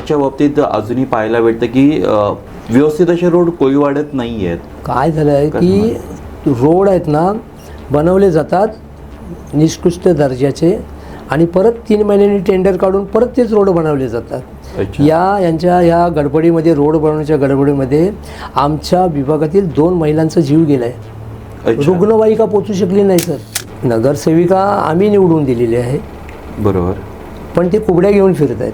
रोडच्या बाबतीत अजूनही पाहायला भेटतं की व्यवस्थित असे रोड कोळीवाड्यात नाही आहेत काय झालं आहे की रोड आहेत ना बनवले जातात निष्कृष्ट दर्जाचे आणि परत तीन महिन्यांनी टेंडर काढून परत तेच रोड बनवले जातात. या यांच्या ह्या गडबडीमध्ये रोड बनवण्याच्या गडबडीमध्ये आमच्या विभागातील दोन महिलांचा जीव गेला आहे रुग्णवाहिका पोचू शकली नाही सर. नगरसेविका आम्ही निवडून दिलेली आहे. बरोबर. पण ते कुबड्या घेऊन फिरत आहेत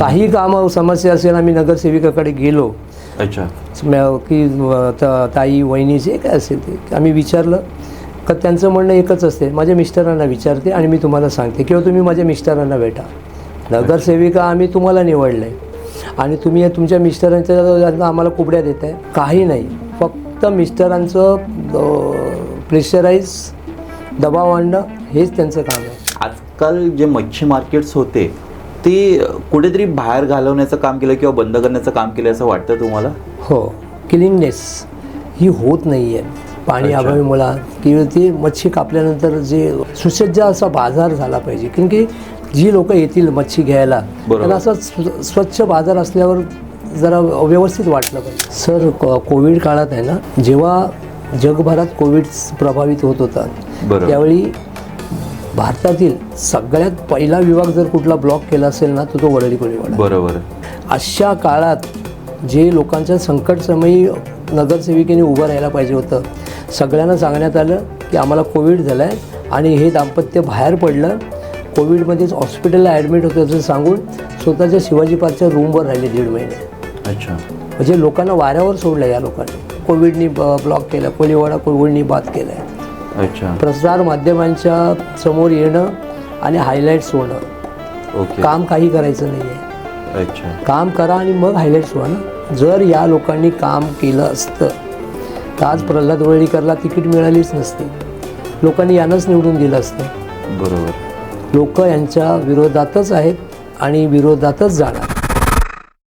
काही कामं समस्या असेल आम्ही नगरसेविकाकडे गेलो. अच्छा. की त- ताई वहिनी जे काय असेल ते आम्ही विचारलं. का त्यांचं म्हणणं एकच असते माझ्या मिस्टरांना विचारते आणि मी तुम्हाला सांगते किंवा तुम्ही माझ्या मिस्टरांना भेटा. नगरसेविका आम्ही तुम्हाला निवडलं आहे आणि तुम्ही तुमच्या मिस्टरांच्या आम्हाला कुबड्या देत आहे काही नाही फक्त मिस्टरांचं प्रेशराईज दबाव आणणं हेच त्यांचं काम आहे. आजकाल जे मच्छी मार्केट्स होते ते कुठेतरी बाहेर घालवण्याचं काम केलं किंवा बंद करण्याचं काम केलं असं वाटतं तुम्हाला हो क्लिननेस ही होत नाही आहे पाणी. अभावी मुळा किंवा ती मच्छी कापल्यानंतर जे सुसज्ज असा बाजार झाला पाहिजे कारण की जी लोक येतील मच्छी घ्यायला. त्यांना असं स्व- स्वच्छ बाजार असल्यावर जरा व्यवस्थित वाटलं पाहिजे सर कोविड काळात आहे ना जेव्हा जगभरात कोविड प्रभावित होत होता. त्यावेळी भारतातील सगळ्यात पहिला विभाग जर कुठला ब्लॉक केला असेल ना तर तो वडळी कोळीवाडा. बरोबर. अशा काळात जे लोकांच्या संकटसमयी नगरसेविकेने उभं राहायला पाहिजे होतं सगळ्यांना सांगण्यात आलं की आम्हाला कोविड झालं आहे आणि हे दाम्पत्य बाहेर पडलं. कोविडमध्येच हॉस्पिटलला ॲडमिट होतं असं सांगून स्वतःच्या शिवाजी पार्कच्या रूमवर राहिले दीड महिने. अच्छा. म्हणजे लोकांना वाऱ्यावर सोडलं या लोकांनी. कोविडनी ब्लॉक केलं कोळीवाडा कोविडनी बाद केलं आहे अच्छा. प्रसार माध्यमांच्या समोर येणं आणि हायलाईट्स होणं ओके काम काही करायचं नाही आहे अच्छा. काम करा आणि मग हायलाईट्स व्हा ना. जर या लोकांनी काम केलं असतं तर आज प्रल्हाद वळीकरला तिकीट मिळालीच नसती. लोकांनी यांनाच निवडून दिलं असतं. बरोबर. लोक यांच्या विरोधातच आहेत आणि विरोधातच जाणार.